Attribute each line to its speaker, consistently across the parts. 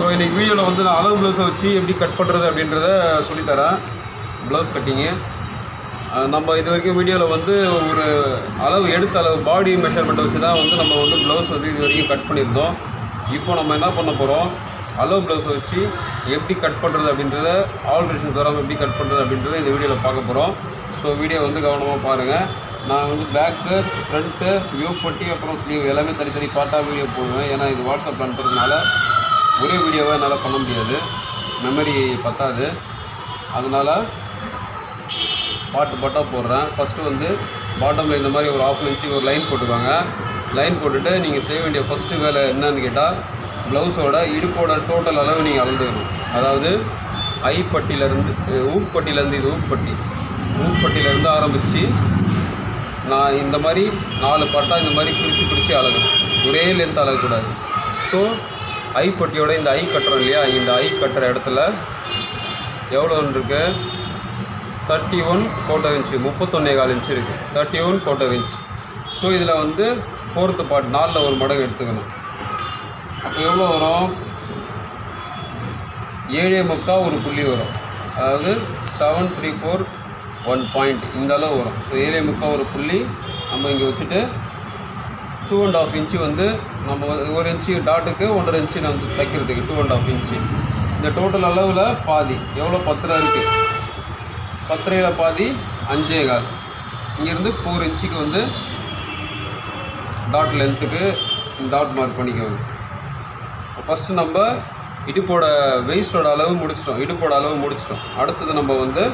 Speaker 1: So இன்றைக்கி வீடியோவில் வந்து நான் அளவு ப்ளவுஸை வச்சு எப்படி கட் பண்ணுறது அப்படின்றத சொல்லித்தரேன். ப்ளவுஸ் கட்டிங்கு நம்ம இது வரைக்கும் வீடியோவில் வந்து ஒரு அளவு எடுத்த அளவு பாடி மெஷர்மெண்ட்டை வச்சு தான் வந்து நம்ம வந்து ப்ளவுஸ் வந்து இது வரைக்கும் கட் பண்ணியிருந்தோம். இப்போ நம்ம என்ன பண்ண போகிறோம் அளவு ப்ளவுஸை வச்சு எப்படி கட் பண்ணுறது அப்படின்றத ஆல்ட்ரேஷன் தராமல் எப்படி கட் பண்ணுறது அப்படின்றத இந்த வீடியோவில் பார்க்க போகிறோம் ஸோ வீடியோ வந்து கவனமாக பாருங்கள் நான் வந்து பேக்கு ஃப்ரண்ட்டு வியூ பட்டி அப்புறம் ஸ்லீவ் எல்லாமே தனித்தனி பார்ட்டாக வீடியோ போடுவேன். ஏன்னா இது வாட்ஸ்அப் அனுப்புறதுனால ஒரே வீடியோவை என்னால் பண்ண முடியாது. மெமரி பத்தாது. அதனால் பாட்டு பாட்டாக போடுறேன். ஃபஸ்ட்டு வந்து பாட்டமில் இந்த மாதிரி ஒரு ஆஃப் இன்ச்சு ஒரு லைன் போட்டுக்கோங்க லைன் போட்டுட்டு நீங்கள் செய்ய வேண்டிய ஃபஸ்ட்டு வேலை என்னன்னு கேட்டால் ப்ளவுஸோட இடுப்போட டோட்டல் அளவு நீங்கள் அளந்துக்கணும். அதாவது ஐப்பட்டியிலேருந்து ஊப்பட்டியிலேருந்து இது ஊப்பட்டி ஊப்பட்டியிலேருந்து ஆரம்பித்து நான் இந்த மாதிரி நாலு பட்டா இந்த மாதிரி பிரித்து பிரித்து அழகணும். ஒரே லென்த் அழகக்கூடாது. ஸோ ஐ பொட்டியோட இந்த ஐ கட்டுறோம் இல்லையா? இந்த ஐ கட்டுற இடத்துல எவ்வளோன்ருக்கு தேர்ட்டி ஒன் கோட்டர் இன்ச்சு முப்பத்தொன்னே கால் இன்ச்சு இருக்குது thirty one quarter inch so இதில் வந்து ஃபோர்த்து பார்ட் நாலில் ஒரு மடங்கு எடுத்துக்கணும். அப்போ எவ்வளோ வரும்? ஏழே முக்கா ஒரு புள்ளி வரும். அதாவது seven three four one point இந்த அளவு வரும். ஸோ ஏழே முக்கா ஒரு புள்ளி நம்ம இங்கே வச்சுட்டு டூ அண்ட் ஆஃப் இன்ச்சு வந்து நம்ம ஒரு- ஒரு இன்ச்சு டாட்டுக்கு ஒன்றரை இன்ச்சு நம்ம தைக்கிறதுக்கு டூ அண்ட் ஆஃப் இன்ச்சு இந்த டோட்டல் அளவில் பாதி எவ்வளோ? பத்தரை இருக்குது பத்தரையில் பாதி அஞ்சே கால். இங்கேருந்து ஃபோர் இன்ச்சுக்கு வந்து டாட் லென்த்துக்கு டாட் மார்க் பண்ணிக்கோங்க. ஃபஸ்ட்டு நம்ம இடுப்போட வெயிஸ்டோட அளவு முடிச்சிட்டோம். இடுப்போட அளவு முடிச்சிட்டோம். அடுத்தது நம்ம வந்து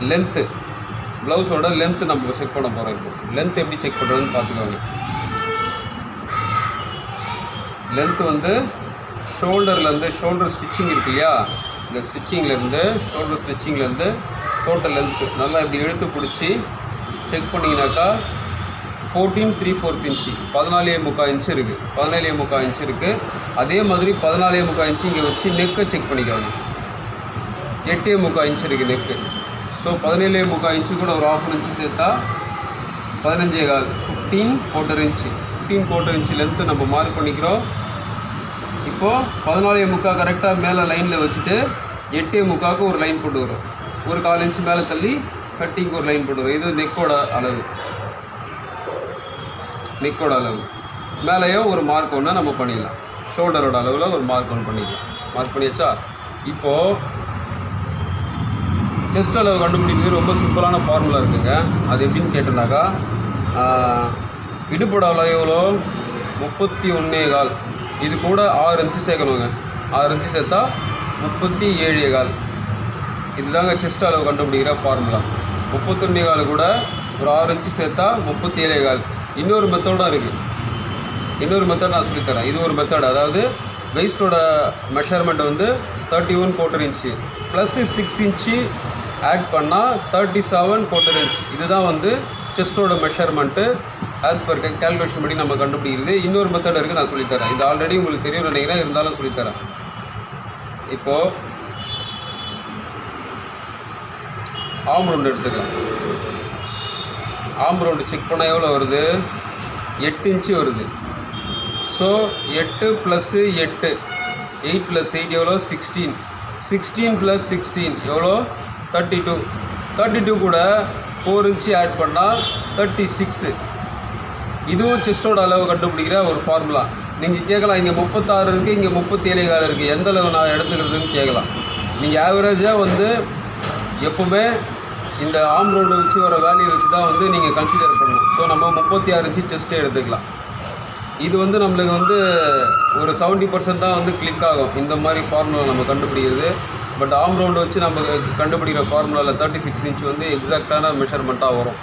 Speaker 1: லென்த்து ப்ளவுஸோட லென்த்து நம்ம செக் பண்ண போகிறோம் இப்போ. லென்த் எப்படி செக் பண்ணுறதுன்னு பார்த்துக்கோங்க. லென்த்து வந்து ஷோல்டர்லேருந்து ஷோல்டர் ஸ்டிச்சிங் இருக்கு இல்லையா? இந்த ஸ்டிச்சிங்லேருந்து ஷோல்டர் ஸ்டிச்சிங்லேருந்து டோட்டல் லென்த்து நல்லா இப்படி இழுத்து பிடிச்சி செக் பண்ணிங்கனாக்கா ஃபோர்டீன் த்ரீ ஃபோர்த் இன்ச்சு பதினாலே முக்கால் இன்ச்சு இருக்குது பதினாலே முக்கால் இன்ச்சு இருக்குது அதே மாதிரி பதினாலே முக்கால் இன்ச்சு இங்கே வச்சு நெக்கை செக் பண்ணிக்கோங்க. எட்டே முக்கால் இன்ச்சு இருக்குது நெக்கு ஸோ பதினேழே முக்கால் இன்ச்சு கூட ஒரு ஆஃப் இன்ச்சு சேர்த்தா பதினஞ்சே கால் fifteen quarter inch fifteen quarter inch length நம்ம மார்க் பண்ணிக்கிறோம். இப்போது பதினாலே முக்கால் கரெக்டாக மேலே லைனில் வச்சுட்டு எட்டே முக்காவுக்கு ஒரு லைன் போட்டு வரும் ஒரு கால் இன்ச்சு மேலே தள்ளி கட்டிங்க்கு ஒரு லைன் போட்டு வரும் இது நெக்கோட அளவு. நெக்கோட அளவு. மேலேயும் ஒரு மார்க் ஒன்று நம்ம பண்ணிடலாம். ஷோல்டரோட அளவில் ஒரு மார்க் ஒன்று பண்ணிக்கலாம் மார்க் பண்ணியாச்சா? இப்போது செஸ்ட் அளவு கண்டுபிடிக்கிறது ரொம்ப சிம்பிளான ஃபார்முலா இருக்குங்க. அது எப்படின்னு கேட்டோம்னாக்கா இடுப்பட இடுப்போட முப்பத்தி ஒன்றே கால். இது கூட ஆறு இன்ச்சு சேர்க்கணுங்க. ஆறு இன்ச்சு சேர்த்தா முப்பத்தி ஏழே கால். இதுதாங்க செஸ்ட் அளவு கண்டுபிடிக்கிற ஃபார்முலா முப்பத்தொன்னே கால் கூட ஒரு ஆறு இன்ச்சு சேர்த்தா முப்பத்தி ஏழே கால். இன்னொரு மெத்தடும் இருக்குது இன்னொரு மெத்தட் நான் சொல்லித்தரேன். இது ஒரு மெத்தட் அதாவது வெயிஸ்டோட மெஷர்மெண்ட் வந்து thirty one quarter inch plus six inch add பண்ணால் தேர்ட்டி செவன் கோட்டர் இன்ச் இதுதான் வந்து செஸ்டோட மெஷர்மெண்ட்டு ஆஸ் பர் கேல்குலேஷன் படி நம்ம கண்டுபிடிக்கிறது. இன்னொரு மெத்தட் இருக்குது நான் சொல்லித்தரேன். இது ஆல்ரெடி உங்களுக்கு தெரியும் நினைக்கிறேன். இருந்தாலும் சொல்லித்தரேன். இப்போது ஆம் ரவுண்ட் எடுத்துக்கலாம். ஆம் ரவுண்டு செக் பண்ணால் எவ்வளோ வருது? எட்டு இன்ச்சு வருது. ஸோ எட்டு ப்ளஸ்ஸு எட்டு. எயிட் ப்ளஸ் எயிட் எவ்வளோ? சிக்ஸ்டீன் சிக்ஸ்டீன் ப்ளஸ் சிக்ஸ்டீன் எவ்வளோ? தேர்ட்டி டூ தேர்ட்டி டூ கூட ஃபோர் இன்ச்சு ஆட் பண்ணால் தேர்ட்டி சிக்ஸு இதுவும் செஸ்டோட அளவு கண்டுபிடிக்கிற ஒரு ஃபார்முலா நீங்கள் கேட்கலாம் இங்கே முப்பத்தாறு இருக்குது இங்கே முப்பத்தேழு கால் இருக்குது எந்த அளவு நான் எடுத்துக்கிறதுன்னு கேட்கலாம். நீங்கள் ஆவரேஜாக வந்து எப்போவுமே இந்த ஆம் ரவுண்டை வச்சு வர வேல்யூ வச்சு தான் வந்து நீங்கள் கன்சிடர் பண்ணணும். ஸோ நம்ம முப்பத்தி ஆறு இன்ச்சு செஸ்ட்டே எடுத்துக்கலாம். இது வந்து நம்மளுக்கு வந்து ஒரு செவன்ட்டி பர்சன்ட் தான் வந்து கிளிக் ஆகும். இந்த மாதிரி ஃபார்முலா நம்ம கண்டுபிடிக்கிறது. பட் ஆம் ரவுண்ட் வச்சு நம்ம கண்டுபிடிக்கிற ஃபார்முலாவில் தேர்ட்டி சிக்ஸ் இன்ச் வந்து எக்ஸாக்டான மெஷர்மெண்ட்டாக வரும்.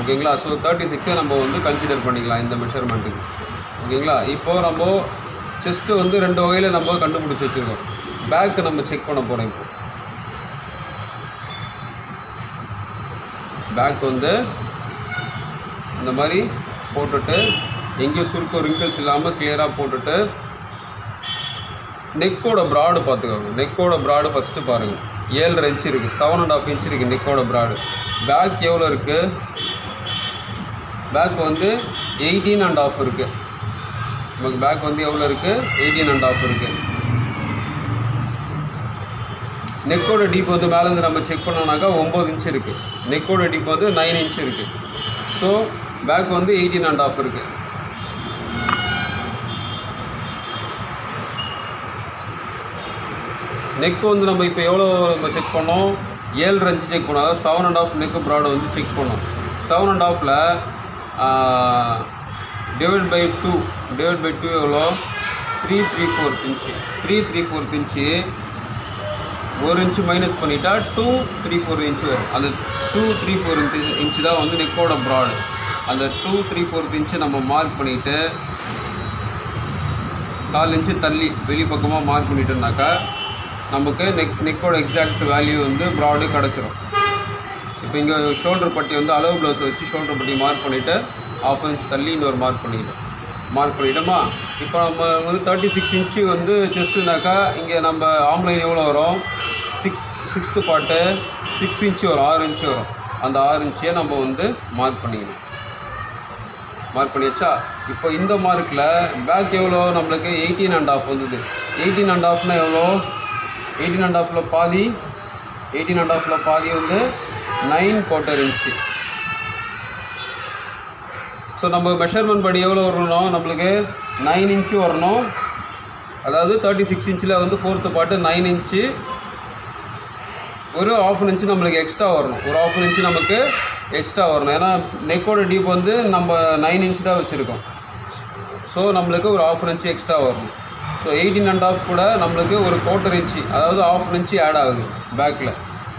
Speaker 1: ஓகேங்களா? ஸோ தேர்ட்டி சிக்ஸை நம்ம வந்து கன்சிடர் பண்ணிக்கலாம் இந்த மெஷர்மெண்ட்டுக்கு ஓகேங்களா? இப்போது நம்ம செஸ்ட்டு வந்து ரெண்டு வகையில் நம்ம கண்டுபிடிச்சி வச்சுருக்கோம். பேக்கு நம்ம செக் பண்ண போகிறோம் இப்போ. பேக் வந்து இந்த மாதிரி போட்டுட்டு எங்கேயும் சுருக்கம் ரிங்கிள்ஸ் இல்லாமல் கிளியராக போட்டுட்டு நெக்கோட ப்ராடு பார்த்துக்கோங்க. நெக்கோட ப்ராடு ஃபஸ்ட்டு பாருங்கள் ஏழரை இன்ச் இருக்குது செவன் அண்ட் ஆஃப் இன்ச் இருக்குது நெக்கோட ப்ராடு பேக் எவ்வளோ இருக்குது பேக் வந்து எயிட்டீன் அண்ட் ஆஃப் இருக்குது நமக்கு பேக் வந்து எவ்வளோ இருக்குது எயிட்டீன் அண்ட் ஆஃப் இருக்குது நெக்கோட டீப் வந்து மேலேருந்து நம்ம செக் பண்ணோம்னாக்கா ஒம்பது இன்ச் இருக்குது நெக்கோட டீப் வந்து நைன் இன்ச் இருக்குது ஸோ பேக் வந்து எயிட்டீன் அண்ட் ஆஃப் இருக்குது நெக் வந்து நம்ம இப்போ எவ்வளோ நம்ம செக் பண்ணோம்? ஏழு இன்ச்சு செக் பண்ணோம். அதாவது seven and half neck broad வந்து செக் பண்ணோம். செவன் அண்ட் ஆஃபில் divide by two divide by two எவ்வளோ? Three three four inch three three four inch ஒரு இன்ச்சு மைனஸ் பண்ணிட்டா டூ த்ரீ ஃபோர் இன்ச்சு வரும். அந்த டூ த்ரீ ஃபோர் இன்ச்சு தான் வந்து நெக்கோட ப்ராடு அந்த டூ த்ரீ ஃபோர் இன்ச்சு நம்ம மார்க் பண்ணிவிட்டு கால் இன்ச்சு தள்ளி வெளி பக்கமாக மார்க் பண்ணிட்டோம்னாக்கா நமக்கு நெக் நெக்கோட எக்ஸாக்ட் வேல்யூ வந்து ப்ராடு கிடச்சிரும். இப்போ இங்கே ஷோல்டர் பட்டி வந்து அளவு ப்ளவுஸை வச்சு ஷோல்டர் பட்டி மார்க் பண்ணிவிட்டு ஆஃப் இன்ச் தள்ளி இன்னொரு மார்க் பண்ணிவிடும் மார்க் பண்ணிட்டோமா? இப்போ நம்ம வந்து தேர்ட்டி சிக்ஸ் இன்ச்சு வந்து செஸ்ட்டுனாக்கா இங்கே நம்ம ஆம்லைன் எவ்வளோ வரும்? Six sixth part six inch வரும் ஆறு இன்ச்சு வரும். அந்த ஆறு இன்ச்சையே நம்ம வந்து மார்க் பண்ணிக்கணும். மார்க் பண்ணியாச்சா? இப்போ இந்த மார்க்கில் பேக் எவ்வளோ நம்மளுக்கு எயிட்டீன் அண்ட் ஆஃப் வந்தது. எயிட்டீன் அண்ட் ஆஃப்னால் எவ்வளோ எயிட்டீன் அண்ட் ஆஃபில் பாதி எயிட்டீன் அண்ட் ஆஃபில் பாதி வந்து நைன் குவார்ட்டர் இன்ச்சு ஸோ நம்ம மெஷர்மெண்ட் படி எவ்வளோ வரணும் நம்மளுக்கு நைன் இன்ச்சு வரணும். அதாவது தேர்ட்டி சிக்ஸ் இன்ச்சில் வந்து ஃபோர்த்து பாட்டு நைன் இன்ச்சு ஒரு ஆஃப் இன்ச்சு நம்மளுக்கு எக்ஸ்ட்ரா வரணும். ஒரு ஆஃப் இன்ச்சு நமக்கு எக்ஸ்ட்ரா வரணும். ஏன்னா நெக்கோட டீப் வந்து நம்ம நைன் இன்ச் தான் வச்சுருக்கோம். ஸோ நம்மளுக்கு ஒரு ஆஃப் இன்ச்சு எக்ஸ்ட்ரா வரணும். ஸோ எயிட்டீன் அண்ட் ஆஃப் கூட நம்மளுக்கு ஒரு குவார்ட்டர் இன்ச்சு அதாவது ஆஃப் இன்ச்சு ஆட் ஆகுது பேக்கில்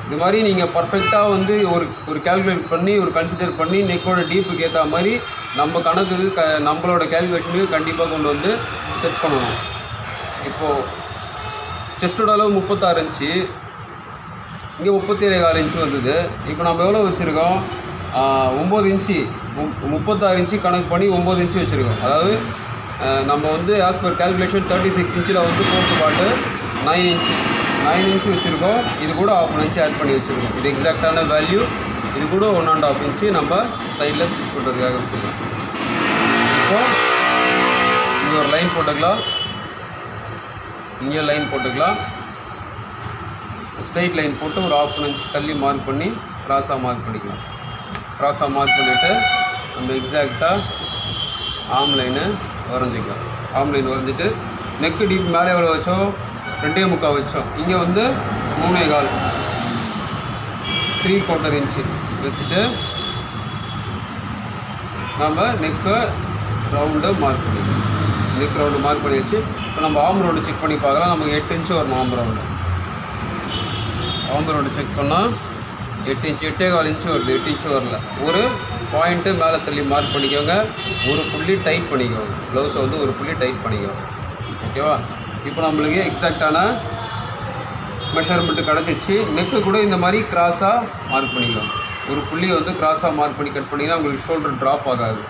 Speaker 1: இது மாதிரி நீங்கள் பர்ஃபெக்டாக வந்து ஒரு ஒரு கால்குலேட் பண்ணி ஒரு கன்சிடர் பண்ணி நெக்கோட டீப்புக்கு ஏற்ற மாதிரி நம்ம கணக்குக்கு க நம்மளோட கேல்குலேஷனுக்கு கண்டிப்பாக கொண்டு வந்து செட் பண்ணணும். இப்போது செஸ்டோட அளவு முப்பத்தாறு இன்ச்சு இங்கே முப்பத்தேழு கால் இன்ச்சு வந்தது. இப்போ நம்ம எவ்வளோ வச்சுருக்கோம்? ஒம்பது இன்ச்சு முப் முப்பத்தாறு இன்ச்சு கணக்கு பண்ணி ஒம்பது இன்ச்சு வச்சுருக்கோம். அதாவது நம்ம வந்து as per calculation thirty six இன்ச்சில் வந்து fourth part nine inch nine inch வச்சுருக்கோம். இது கூட ஆஃப் இன்ச்சு ஆட் பண்ணி வச்சுருக்கோம். இது எக்ஸாக்டான வேல்யூ இது கூட ஒன் அண்ட் ஆஃப் இன்ச்சு நம்ம சைடில் ஸ்டிச் பண்ணுறதுக்காக வச்சுருக்கோம். இப்போ இது ஒரு லைன் போட்டுக்கலாம். இங்கே லைன் போட்டுக்கலாம். ஸ்ட்ரைட் லைன் போட்டு ஒரு ஆஃப் இன்ச் தள்ளி மார்க் பண்ணி க்ராஸாக மார்க் பண்ணிக்கலாம். க்ராஸாக மார்க் பண்ணிவிட்டு நம்ம எக்ஸாக்டாக ஆம் லைனு வரைஞ்சிக்கலாம் ஆம் லைன் வரைஞ்சிட்டு நெக்கு டீப் மேலே எவ்வளோ வச்சோம்? ரெண்டே முக்கால் வச்சோம். இங்கே வந்து மூணே கால். த்ரீ குவார்ட்டர் இன்ச்சு வச்சுட்டு நம்ம நெக்கை ரவுண்டு மார்க் பண்ணிக்கலாம் நெக் ரவுண்டு மார்க் பண்ணி வச்சு இப்போ நம்ம ஆம் ரவுண்டு செக் பண்ணி பார்க்கலாம். நமக்கு எட்டு இன்ச்சு வரும் ஆம் ரவுண்டு ஆம் ரவுண்டு செக் பண்ணால் எட்டு இன்ச்சு எட்டே கால் இன்ச்சு வருது எட்டு இன்ச்சு வரல. ஒரு பாயிண்ட்டு மேலே தள்ளி மார்க் பண்ணிக்கோங்க. ஒரு புள்ளி டைட் பண்ணிக்கோங்க. ப்ளவுஸை வந்து ஒரு புள்ளி டைட் பண்ணிக்கோங்க. ஓகேவா இப்போ நம்மளுக்கு எக்ஸாக்டான மெஷர்மெண்ட்டு கிடச்சிச்சு. நெக்கு கூட இந்த மாதிரி கிராஸாக மார்க் பண்ணிக்கோங்க. ஒரு புள்ளி வந்து கிராஸாக மார்க் பண்ணி கட் பண்ணிங்கன்னா உங்களுக்கு ஷோல்டர் ட்ராப் ஆகாது.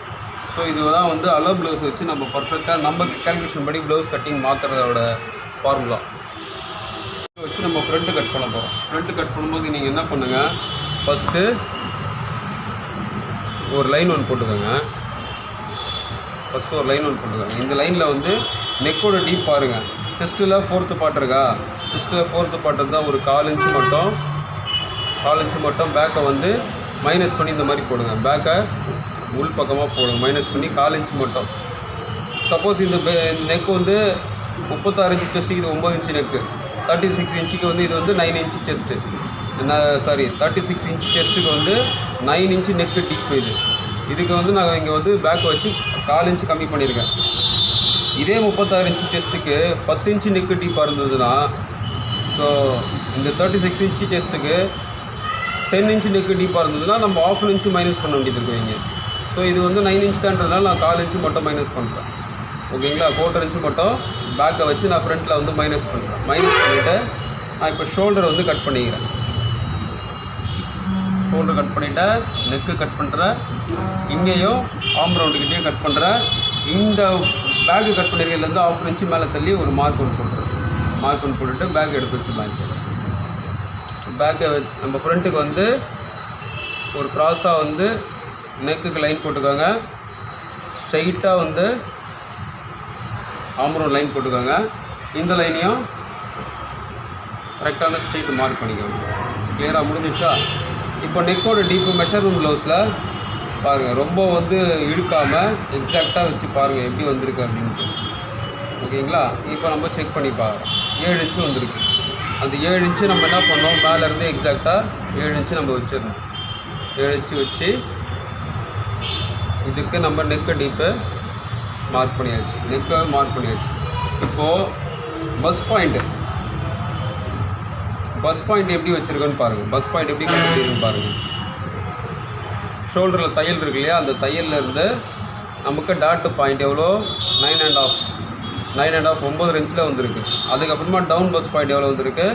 Speaker 1: ஸோ இதுதான் வந்து அளவு ப்ளவுஸ் வச்சு நம்ம பர்ஃபெக்டாக நம்ம கேல்குலேஷன் படி ப்ளவுஸ் கட்டிங் மாற்றுறதோட ஃபார்முலா வச்சு நம்ம ஃப்ரண்ட்டு கட் பண்ண போகிறோம் ஃப்ரண்ட்டு கட் பண்ணும்போது நீங்கள் என்ன பண்ணுங்கள் ஃபஸ்ட்டு ஒரு லைன் ஒன்று போட்டுக்கோங்க. ஃபஸ்ட்டு ஒரு லைன் ஒன்று போட்டுக்கோங்க. இந்த லைனில் வந்து நெக்கோட டீப் பாருங்கள் செஸ்ட்டில் ஃபோர்த்து பாட்டு இருக்கா? செஸ்ட்டில் ஃபோர்த்து பாட்டு இருந்தால் ஒரு கால் இன்ச்சு மட்டும் கால் இன்ச்சு மட்டும் பேக்கை வந்து மைனஸ் பண்ணி இந்த மாதிரி போடுங்க. பேக்கை உள் பக்கமாக போடுங்க. மைனஸ் பண்ணி கால் இன்ச்சு மட்டும். சப்போஸ் இந்த நெக் வந்து முப்பத்தாறு இன்ச்சு செஸ்ட்டுக்கு இது ஒம்பது இன்ச்சு நெக்கு தேர்ட்டி சிக்ஸ் இன்ச்சுக்கு வந்து இது வந்து nine inch chest sorry thirty six inch செஸ்ட்டுக்கு வந்து நைன் இன்ச்சு நெக்கு டீப் இது. இதுக்கு வந்து நாங்கள் இங்கே வந்து பேக் வச்சு கால் இன்ச்சு கம்மி பண்ணியிருக்கேன். இதே முப்பத்தாறு இன்ச்சு செஸ்ட்டுக்கு பத்து இன்ச்சு நெக்கு டீப்பாக இருந்ததுன்னா ஸோ இந்த தேர்ட்டி சிக்ஸ் இன்ச்சு செஸ்ட்டுக்கு டென் இன்ச்சு நெக்கு டீப்பாக இருந்ததுன்னா நம்ம ஆஃப் இன்ச்சு மைனஸ் பண்ண வேண்டியது இருக்குவீங்க இங்கே. ஸோ இது வந்து நைன் இன்ச் தான்றதுனால நான் கால் இன்ச்சு மட்டும் மைனஸ் பண்ணுறேன் ஓகேங்களா குவார்ட்டர் இன்ச்சு மட்டும் பேக்கை வச்சு நான் ஃப்ரண்ட்டில் வந்து மைனஸ் பண்ணுறேன் மைனஸ் பண்ணிவிட்டு நான் இப்போ ஷோல்டர் வந்து கட் பண்ணிக்கிறேன். ஷோல்டர் கட் பண்ணிவிட்டேன் நெக்கு கட் பண்ணுறேன் இங்கேயும் ஆம் ரவுண்டுக்கிட்டேயும் கட் பண்ணுறேன் இந்த பேக்கு கட் பண்ணிருக்கிறதுலேருந்து ஆஃப் இன்ச்சு மேலே தள்ளி ஒரு மார்க் ஒன்று போட்டுறேன். மார்க் ஒன்று போட்டுட்டு பேக் எடுத்து வச்சு வாங்கிக்கிறேன் பேக்கை நம்ம ஃப்ரண்ட்டுக்கு வந்து ஒரு க்ராஸாக வந்து நெக்குக்கு லைன் போட்டுக்கோங்க. ஸ்ட்ரைட்டாக வந்து ஆம்பரம் லைன் போட்டுக்கோங்க. இந்த லைனையும் கரெக்டான ஸ்ட்ரெயிட் மார்க் பண்ணிக்கோங்க. கிளியராக முடிஞ்சிடுச்சா? இப்போ நெக்கோட டீப்பு மெஷர்மெண்ட் ப்ளவுஸில் பாருங்கள் ரொம்ப வந்து இழுக்காமல் எக்ஸாக்டாக வச்சு பாருங்கள் எப்படி வந்திருக்கு அப்படின்ட்டு. ஓகேங்களா? இப்போ நம்ம செக் பண்ணி பார்க்குறோம் ஏழு இன்ச்சு வந்திருக்கு. அந்த ஏழு இன்ச்சு நம்ம என்ன பண்ணோம்? மேலேருந்து எக்ஸாக்டாக ஏழு இன்ச்சு நம்ம வச்சிடணும். ஏழு இன்ச்சு வச்சு இதுக்கு நம்ம நெக்கு டீப்பு மார்க் பண்ணியாச்சு. நெக்கை மார்க் பண்ணியாச்சு. இப்போது பஸ் பாயிண்ட்டு பஸ் பாயிண்ட் எப்படி வச்சுருக்கோன்னு பாருங்கள் பஸ் பாயிண்ட் எப்படி கண்டுபிடிக்குன்னு பாருங்கள் ஷோல்டரில் தையல் இருக்கு இல்லையா? அந்த தையல்ல இருந்து நமக்கு டாட் பாயிண்ட் எவ்வளோ? Nine and half nine and half ஒம்பது இன்ச்சில் வந்திருக்கு. அதுக்கப்புறமா டவுன் பஸ் பாயிண்ட் எவ்வளோ வந்திருக்கு?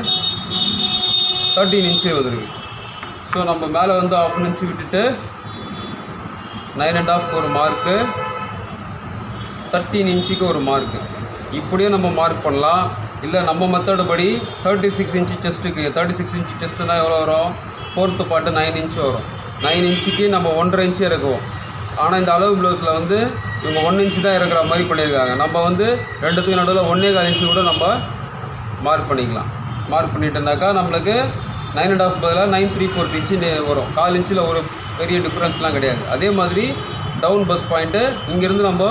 Speaker 1: தேர்ட்டீன் இன்ச்சு வந்திருக்கு. ஸோ நம்ம மேலே வந்து ஆஃப் இன்ச்சு விட்டுட்டு நைன் அண்ட் ஆஃப்க்கு ஒரு மார்க்கு தேர்ட்டீன் இன்ச்சுக்கு ஒரு மார்க்கு இப்படியே நம்ம மார்க் பண்ணலாம். இல்லை நம்ம மெத்தடு படி தேர்ட்டி சிக்ஸ் இன்ச்சு செஸ்ட்டுக்கு தேர்ட்டி சிக்ஸ் இன்ச்சு செஸ்ட்டுனா எவ்வளோ வரும்? ஃபோர்த்து பாட்டு நைன் இன்ச்சு வரும். நைன் இன்ச்சுக்கு நம்ம ஒன்றரை இன்ச்சு இறக்குவோம். ஆனால் இந்த அளவு ப்ளவுஸில் வந்து இவங்க ஒன் இன்ச்சு தான் இறக்குற மாதிரி பண்ணியிருக்காங்க. நம்ம வந்து ரெண்டுத்துக்கு நடுவில் ஒன்றே கால் இன்ச்சு கூட நம்ம மார்க் பண்ணிக்கலாம். மார்க் பண்ணிட்டோம்னாக்கா நம்மளுக்கு நைன் அண்ட் ஆஃப் பதிலாக நைன் த்ரீ ஃபோர்த் இன்ச்சு வரும். கால் இன்ச்சில் ஒரு பெரிய டிஃப்ரென்ஸ்லாம் கிடையாது. அதே மாதிரி டவுன் பஸ் பாயிண்ட்டு இங்கேருந்து நம்ம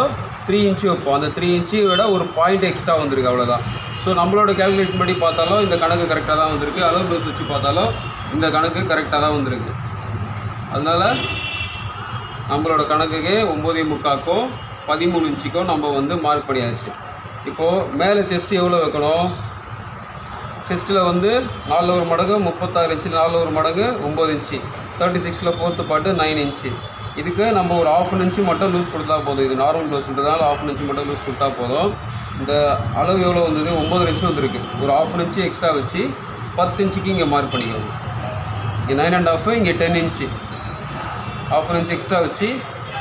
Speaker 1: த்ரீ இன்ச்சு வைப்போம். அந்த த்ரீ இன்ச்சு விட ஒரு பாயிண்ட் எக்ஸ்ட்ரா வந்திருக்கு அவ்வளோதான் ஸோ நம்மளோட கேல்குலேஷன் படி பார்த்தாலும் இந்த கணக்கு கரெக்டாக தான் வந்திருக்கு. அளவு ப்ளவுஸ் வச்சு பார்த்தாலும் இந்த கணக்கு கரெக்டாக தான் வந்திருக்கு. அதனால் நம்மளோட கணக்குக்கு ஒம்போதே முக்காக்கும் பதிமூணு இன்ச்சுக்கும் நம்ம வந்து மார்க் பண்ணியாச்சு. இப்போது மேலே செஸ்ட் எவ்வளோ வைக்கணும்? செஸ்ட்டில் வந்து நாலு ஒரு மடங்கு முப்பத்தாறு இன்ச்சு நாலு ஒரு மடங்கு ஒம்பது இன்ச்சு தேர்ட்டி சிக்ஸில் ஃபோர்த்து பாட்டு நைன் இன்ச்சு இதுக்கு நம்ம ஒரு ஆஃப் இன்ச்சு மட்டும் லூஸ் கொடுத்தா போதும். இது நார்மல் லூஸ்ன்றதுனால ஆஃப் இன்ச்சு மட்டும் லூஸ் கொடுத்தா போதும். இந்த அளவு எவ்வளோ வந்தது? ஒம்பது இன்ச்சு வந்துருக்கு. ஒரு ஆஃப் இன்ச்சு எக்ஸ்ட்ரா வச்சு பத்து இன்ச்சுக்கு இங்கே மார்க் பண்ணிக்கோங்க. இங்கே நைன் அண்ட் ஆஃப் இங்கே ten inch half inch extra வச்சு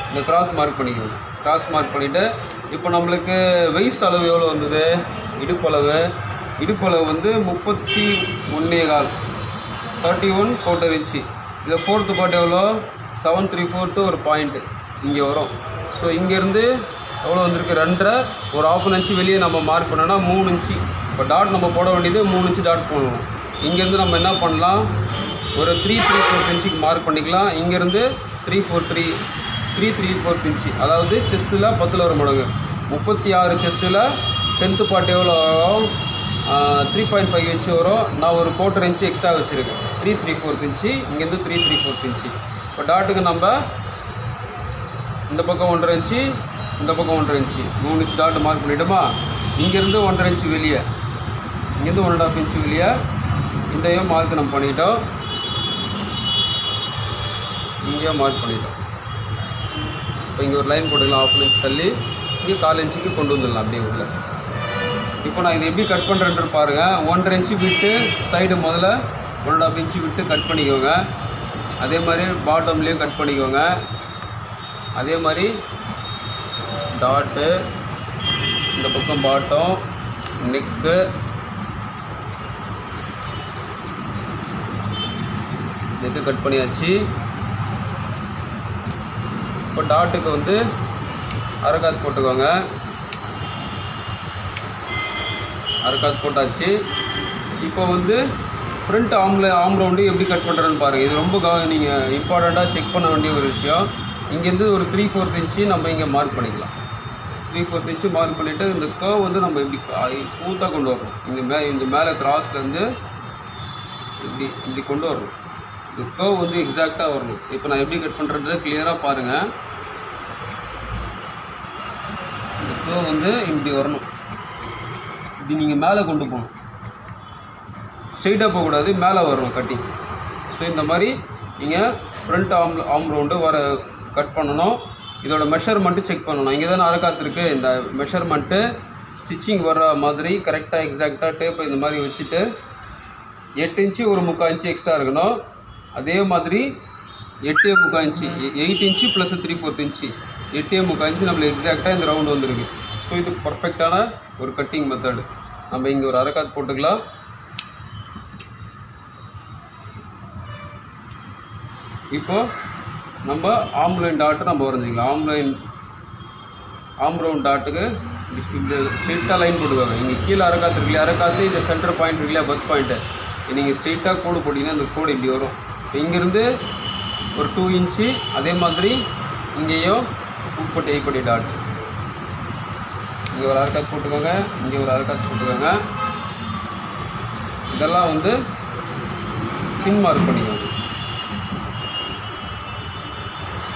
Speaker 1: இந்த கிராஸ் மார்க் பண்ணிக்கணும் கிராஸ் மார்க் பண்ணிவிட்டு இப்போ நம்மளுக்கு வெயிஸ்ட் அளவு எவ்வளோ வந்தது? இடுப்பளவு. இடுப்பளவு வந்து முப்பத்தி ஒன்றே கால். தேர்ட்டி ஒன் கோட்டர் இன்ச்சு இதில் ஃபோர்த்து பார்ட் எவ்வளோ செவன் த்ரீ ஃபோர்த்து ஒரு பாயிண்ட்டு இங்கே வரும். ஸோ இங்கேருந்து எவ்வளோ வந்திருக்கு? ரெண்டரை. ஒரு ஆஃப் அன் இன்ச்சு வெளியே நம்ம மார்க் பண்ணோன்னா மூணு இன்ச்சு இப்போ டாட் நம்ம போட வேண்டியது மூணு இன்ச்சு டாட் போடணும். இங்கேருந்து நம்ம என்ன பண்ணலாம்? ஒரு த்ரீ த்ரீ ஃபோர் இன்ச்சுக்கு மார்க் பண்ணிக்கலாம். இங்கேருந்து three four three three three four inch அதாவது செஸ்ட்டில் பத்தில் ஒரு மடங்கு முப்பத்தி ஆறு செஸ்ட்டில் டென்த்து பார்ட் எவ்வளோ வரும்? த்ரீ பாயிண்ட் ஃபைவ் இன்ச்சு வரும். நான் ஒரு குவார்ட்டர் இன்ச்சு எக்ஸ்ட்ரா வச்சுருக்கேன். த்ரீ த்ரீ ஃபோர்த் இன்ச்சு இங்கேருந்து த்ரீ த்ரீ ஃபோர்த் இன்ச்சு இப்போ டாட்டுக்கு நம்ம இந்த பக்கம் ஒன்றரை இன்ச்சு இந்த பக்கம் ஒன்றரை இன்ச்சு. மூணு இன்ச்சு டாட்டு மார்க் பண்ணிவிடுமா இங்கேருந்து ஒன்றரை இன்ச்சு வெளியே. இங்கேருந்து ஒன் அண்ட் ஆஃப் இன்ச்சு வெளியே. இதையும் மார்க் நம்ம பண்ணிட்டோம். இங்கேயும் மார்க் பண்ணிட்டோம். இப்போ இங்கே ஒரு லைன் போட்டுக்கலாம். ஆஃப் இன்ச் தள்ளி இங்கே கால் இன்ச்சுக்கு கொண்டு வந்துடலாம் அப்படியே உள்ள. இப்போ நான் இதை எப்படி கட் பண்ணுறேன்ட்டு பாருங்கள் ஒன்றரை இன்ச்சு விட்டு சைடு முதல்ல ஒன் அண்ட் ஆஃப் இன்ச்சு விட்டு கட் பண்ணிக்கோங்க. அதே மாதிரி பாட்டம்லேயும் கட் பண்ணிக்கோங்க. அதே மாதிரி டாட்டு இந்த பக்கம் பாட்டம் நெக்கு நெக்கு கட் பண்ணியாச்சு. இப்போ டாட்டுக்கு வந்து அரைக்காத் போட்டுக்கோங்க. அரைக்காத் போட்டாச்சு. இப்போ வந்து ஃப்ரண்ட் ஆம்ல ஆம் ரவுண்டு எப்படி கட் பண்ணுறேன்னு பாருங்கள் இது ரொம்ப கவ நீங்கள் இம்பார்ட்டண்ட்டாக செக் பண்ண வேண்டிய ஒரு விஷயம். இங்கேருந்து ஒரு த்ரீ ஃபோர்த் இன்ச்சு நம்ம இங்கே மார்க் பண்ணிக்கலாம். த்ரீ ஃபோர்த் இன்ச்சு மார்க் பண்ணிவிட்டு இந்த கர்வ் வந்து நம்ம இப்படி ஸ்மூத்தாக கொண்டு வரணும். இங்கே மே இந்த மேலே கிராஸ்லேருந்து இப்படி இப்படி கொண்டு வரணும். இந்த கர்வ் வந்து எக்ஸாக்டாக வரணும். இப்போ நான் எப்படி கட் பண்ணுறது கிளியராக பாருங்கள் இந்த கர்வ் வந்து இப்படி வரணும். இப்படி நீங்கள் மேலே கொண்டு போகணும். ஸ்ட்ரெயிட்டாக போகக்கூடாது மேலே வரும் கட்டிங் ஸோ இந்த மாதிரி நீங்கள் ஃப்ரண்ட் ஆம் ஆம் ரவுண்டு வர கட் பண்ணணும். இதோட மெஷர்மெண்ட்டு செக் பண்ணணும். இங்கே தானே அறக்காத்திருக்கு இருக்குது இந்த மெஷர்மெண்ட்டு ஸ்டிச்சிங் வர்ற மாதிரி கரெக்டாக எக்ஸாக்டாக டேப்பை இந்த மாதிரி வச்சுட்டு எட்டு இன்ச்சு ஒரு முக்கால் இன்ச்சு எக்ஸ்ட்ரா இருக்கணும். அதே மாதிரி எட்டே முக்கால் inch eight inch plus three fourth inch. எட்டே முக்கால் இன்ச்சு நம்மளுக்கு எக்ஸாக்டாக இந்த ரவுண்டு வந்திருக்கு. ஸோ இது பர்ஃபெக்டான ஒரு கட்டிங் மெத்தடு நம்ம இங்கே ஒரு அரைக்காத் போட்டுக்கலாம். இப்போ நம்ம ஆம்லைன் டாட்டு நம்ம வரைஞ்சிக்கலாம் ஆம்லைன் ஆம்ரவுண்ட் டாட்டுக்கு இந்த ஸ்ட்ரெயிட்டாக லைன் போட்டுக்கோங்க. இங்கே கீழே அரைக்காத்து இருக்கு இல்லையா? அரைக்காத்து இந்த சென்டர் பாயிண்ட் இருக்கு பஸ் பாயிண்ட்டு நீங்கள் ஸ்ட்ரெயிட்டாக கோடு போட்டிங்கன்னா அந்த கோடு இப்படி வரும். இப்போ இங்கேருந்து ஒரு டூ இன்ச்சு அதே மாதிரி இங்கேயும் உட்பட்டு ஐப்பட்டி டாட் இங்கே ஒரு அரைக்காத்து போட்டுக்கோங்க. இங்கே ஒரு அரைக்காத்து போட்டுக்கோங்க. இதெல்லாம் வந்து பின் மார்க் பண்ணிக்கோங்க.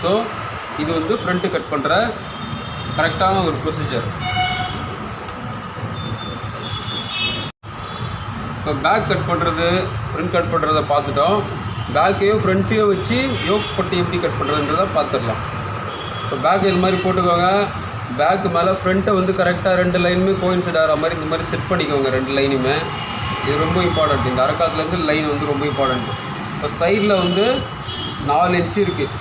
Speaker 1: ஸோ இது வந்து ஃப்ரண்ட்டு கட் பண்ணுற கரெக்டான ஒரு ப்ரொசீஜர் இப்போ பேக் கட் பண்ணுறது ஃப்ரண்ட் கட் பண்ணுறத பார்த்துட்டோம். பேக்கையும் ஃப்ரண்ட்டையும் வச்சு யோக் பட்டி எப்படி கட் பண்ணுறதுன்றதை பார்த்துடலாம். இப்போ பேக் இது மாதிரி போட்டுக்கோங்க. பேக்கு மேலே ஃப்ரண்ட்டை வந்து கரெக்டாக ரெண்டு லைனுமே கோயின்சைட் ஆகிற மாதிரி இந்த மாதிரி செட் பண்ணிக்கோங்க ரெண்டு லைனுமே இது ரொம்ப இம்பார்ட்டண்ட் இந்த அரக்காத்துலேருந்து லைன் வந்து ரொம்ப இம்பார்ட்டண்ட் இப்போ சைடில் வந்து நாலு இன்ச்சு இருக்குது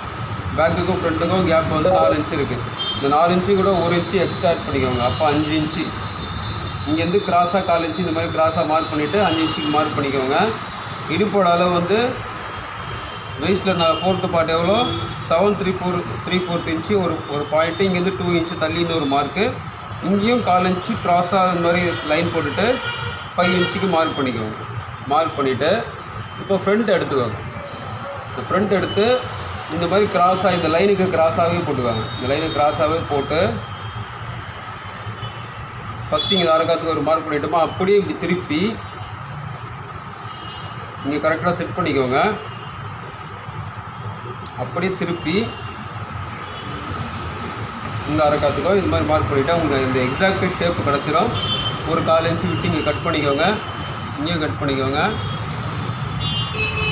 Speaker 1: பேக்குக்கும் ஃப்ரண்ட்டுக்கும் கேப் வந்து நாலு இன்ச்சு இருக்குது இந்த நாலு இன்ச்சு கூட ஒரு இன்ச்சு எக்ஸ்ட்ரா ஆட் பண்ணிக்கோங்க. அப்போ அஞ்சு இன்ச்சு இங்கேருந்து கிராஸாக கால் இன்ச்சு இந்த மாதிரி கிராஸாக மார்க் பண்ணிவிட்டு அஞ்சு இன்ச்சுக்கு மார்க் பண்ணிக்கோங்க. இடுப்போட அளவு வந்து வெயிஸ்டில் நான் ஃபோர்த்து பார்ட் எவ்வளோ? Seven three four three fourth inch ஒரு ஒரு பாயிண்ட்டு இங்கேருந்து டூ இன்ச்சு தள்ளின்னு ஒரு மார்க்கு இங்கேயும் கால் இன்ச்சு கிராஸாக இந்த மாதிரி லைன் போட்டுட்டு ஃபைவ் இன்ச்சுக்கு மார்க் பண்ணிக்கோங்க. மார்க் பண்ணிவிட்டு இப்போ ஃப்ரண்ட் எடுத்துக்கோங்க. இந்த ஃப்ரண்ட் எடுத்து இந்த மாதிரி கிராஸாக இந்த லைனுக்கு கிராஸாகவே போட்டுக்காங்க இந்த லைனுக்கு கிராஸாகவே போட்டு ஃபஸ்ட்டு இங்கே தாரகாத்துக்கு ஒரு மார்க் பண்ணிட்டோமா அப்படியே இப்படி திருப்பி இங்கே கரெக்டாக செட் பண்ணிக்கோங்க. அப்படியே திருப்பி இந்த அரைக்காத்துக்கோ இது மாதிரி மார்க் பண்ணிவிட்டா உங்களுக்கு இந்த எக்ஸாக்ட் ஷேப் கிடச்சிரும். ஒரு கால் இன்ச்சு விட்டு இங்கே கட் பண்ணிக்கோங்க. இங்கேயும் கட் பண்ணிக்கோங்க.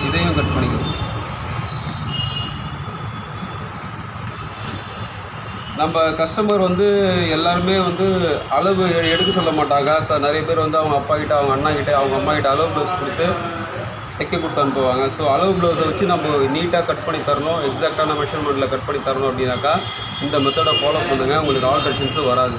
Speaker 1: இதையும் கட் பண்ணிக்கோங்க. நம்ம கஸ்டமர் வந்து எல்லாருமே வந்து அளவு எ- எடுக்க சொல்ல மாட்டாங்க. சார் நிறைய பேர் வந்து அவங்க அப்பா கிட்ட அவங்க அண்ணாக்கிட்ட அவங்க அம்மா கிட்ட அளவு ப்ளவுஸ் கொடுத்து தைக்க கொடுத்து அனுப்புவாங்க. ஸோ அளவு ப்ளவுஸை வச்சு நம்ம நீட்டாக கட் பண்ணி தரணும். எக்ஸாக்டான மெஷர்மெண்ட்டில் கட் பண்ணி தரணும் அப்படின்னாக்கா இந்த மெத்தடை ஃபாலோ பண்ணுங்கள் உங்களுக்கு ஆல்ட்ரேஷன்ஸும் வராது.